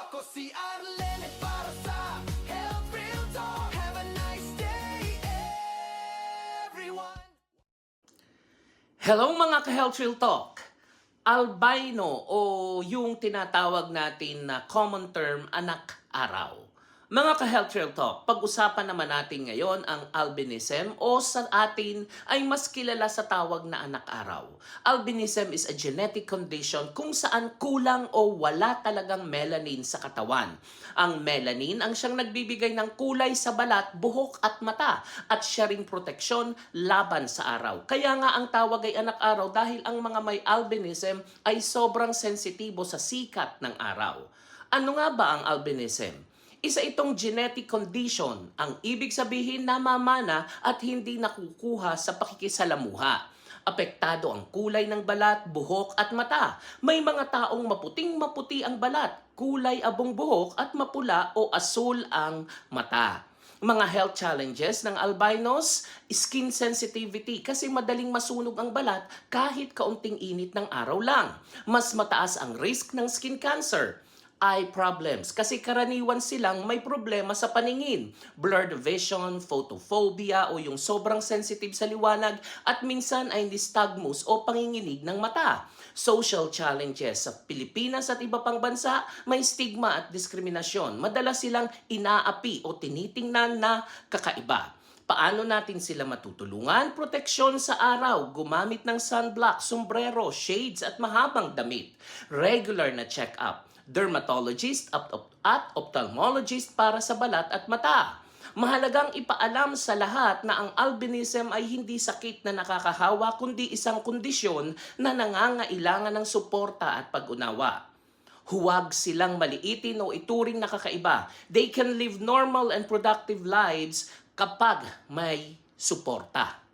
Ako si Arlen para Real Talk Have a nice day everyone. Hello mga ka-Health Real Talk. Albino o yung tinatawag natin na common term anak araw mga ka-Health Real Talk, pag-usapan naman natin ngayon ang albinism o sa atin ay mas kilala sa tawag na anak araw. Albinism is a genetic condition kung saan kulang o wala talagang melanin sa katawan. Ang melanin ang siyang nagbibigay ng kulay sa balat, buhok at mata at siya ring proteksyon laban sa araw. Kaya nga ang tawag ay anak araw dahil ang mga may albinism ay sobrang sensitibo sa sikat ng araw. Ano nga ba ang albinism? Isa itong genetic condition, ang ibig sabihin namamana at hindi nakukuha sa pakikisalamuha. Apektado ang kulay ng balat, buhok at mata. May mga taong maputing maputi ang balat, kulay abong buhok at mapula o asul ang mata. Mga health challenges ng albinos, skin sensitivity kasi madaling masunog ang balat kahit kaunting init ng araw lang. Mas mataas ang risk ng skin cancer eye problems kasi karaniwan silang may problema sa paningin, blurred vision, photophobia o yung sobrang sensitive sa liwanag at minsan ay nystagmus o panginginig ng mata. Social challenges sa Pilipinas at iba pang bansa, may stigma at diskriminasyon. Madalas silang inaapi o tinitingnan na kakaiba. Paano natin sila matutulungan? Proteksyon sa araw, gumamit ng sunblock, sombrero, shades at mahabang damit. Regular na check-up, dermatologist at, ophthalmologist para sa balat at mata. Mahalagang ipaalam sa lahat na ang albinism ay hindi sakit na nakakahawa kundi isang kondisyon na nangangailangan ng suporta at pag-unawa. Huwag silang maliitin o ituring na kakaiba. They can live normal and productive lives kapag may suporta.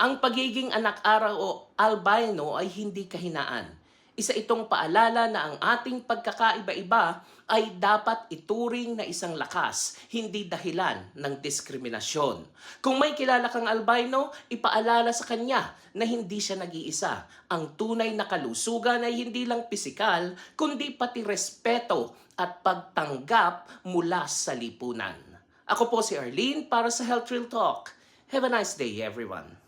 Ang pagiging anak-araw o albino ay hindi kahinaan. Isa itong paalala na ang ating pagkakaiba-iba ay dapat ituring na isang lakas, hindi dahilan ng diskriminasyon. Kung may kilala kang albino, ipaalala sa kanya na hindi siya nag-iisa. Ang tunay na kalusugan ay hindi lang pisikal, kundi pati respeto at pagtanggap mula sa lipunan. Ako po si Arlene para sa Health Real Talk. Have a nice day everyone.